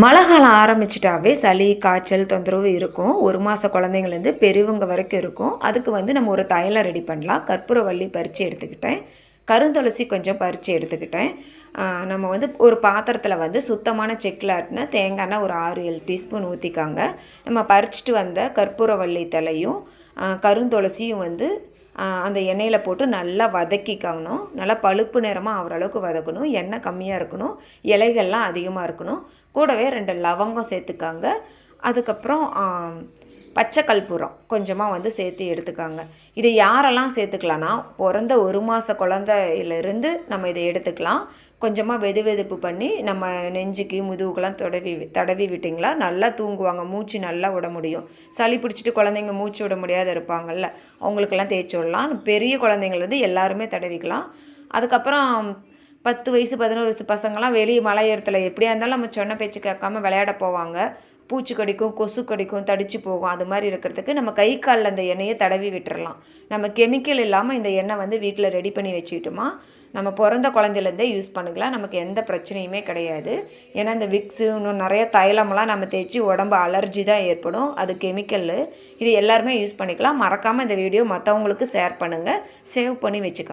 மழை காலம் ஆரம்பிச்சிட்டாவே சளி காய்ச்சல் தொந்தரவு இருக்கும். ஒரு மாத குழந்தைங்கலேருந்து பெரியவங்க வரைக்கும் இருக்கும். அதுக்கு வந்து நம்ம ஒரு தைலம் ரெடி பண்ணலாம். கற்பூரவள்ளி பறித்து எடுத்துக்கிட்டேன். கருந்துளசி கொஞ்சம் பறித்து எடுத்துக்கிட்டேன். நம்ம வந்து ஒரு பாத்திரத்தில் வந்து சுத்தமான செக்கில் ஆட்டின தேங்காய் எண்ணெய் ஒரு ஆறு ஏழு டீஸ்பூன் ஊற்றிக்காங்க நம்ம பறிச்சுட்டு வந்த கற்பூரவள்ளி தலையும் கருந்துளசியும் வந்து அந்த எண்ணெயில் போட்டு நல்லா வதக்கிக்கணும் நல்லா பழுப்பு நிறமாக ஆகிற அளவுக்கு வதக்கணும். எண்ணெய் கம்மியாக இருக்கணும். இலைகள்லாம் அதிகமாக இருக்கணும். கூடவே ரெண்டு லவங்கம் சேர்த்துக்காங்க. அதுக்கப்புறம் பச்சை கற்பூரம் கொஞ்சமாக வந்து சேர்த்து எடுத்துக்காங்க. இதை யாரெல்லாம் சேர்த்துக்கலான்னா பிறந்த ஒரு மாத குழந்தையிலிருந்து நம்ம இதை எடுத்துக்கலாம். கொஞ்சமாக வெது வெதுப்பு பண்ணி நம்ம நெஞ்சுக்கு முதுகுக்கெல்லாம் தடவி தடவி விட்டிங்களா நல்லா தூங்குவாங்க மூச்சு நல்லா விட முடியும். சளி பிடிச்சிட்டு குழந்தைங்க மூச்சு விட முடியாத இருப்பாங்கல்ல அவங்களுக்கெல்லாம் தேய்ச்சி விடலாம். பெரிய குழந்தைங்கள்லேருந்து எல்லாருமே தடவிக்கலாம். அதுக்கப்புறம் பத்து வயசு பதினோரு வயசு பசங்களாம் வெளியே மலை இடத்துல எப்படியா இருந்தாலும் நம்ம சொன்ன பேச்சு கேட்காம விளையாட போவாங்க. பூச்சி கடிக்கும் கொசு கடிக்கும் தடிச்சு போகும். அது மாதிரி இருக்கிறதுக்கு நம்ம கை காலில் அந்த எண்ணெயை தடவி விட்டுறலாம். நம்ம கெமிக்கல் இல்லாமல் இந்த எண்ணெய் வந்து வீட்டில் ரெடி பண்ணி வச்சுக்கிட்டோமா நம்ம பிறந்த குழந்தையிலேருந்தே யூஸ் பண்ணிக்கலாம். நமக்கு எந்த பிரச்சனையுமே கிடையாது. ஏன்னா இந்த விக்ஸு இன்னும் நிறைய தைலமெல்லாம் நம்ம தேய்ச்சி உடம்பு அலர்ஜி தான் ஏற்படும். அது கெமிக்கல் இது எல்லாருமே யூஸ் பண்ணிக்கலாம். மறக்காமல் இந்த வீடியோ மற்றவங்களுக்கு ஷேர் பண்ணுங்கள் சேவ் பண்ணி வச்சுக்கலாம்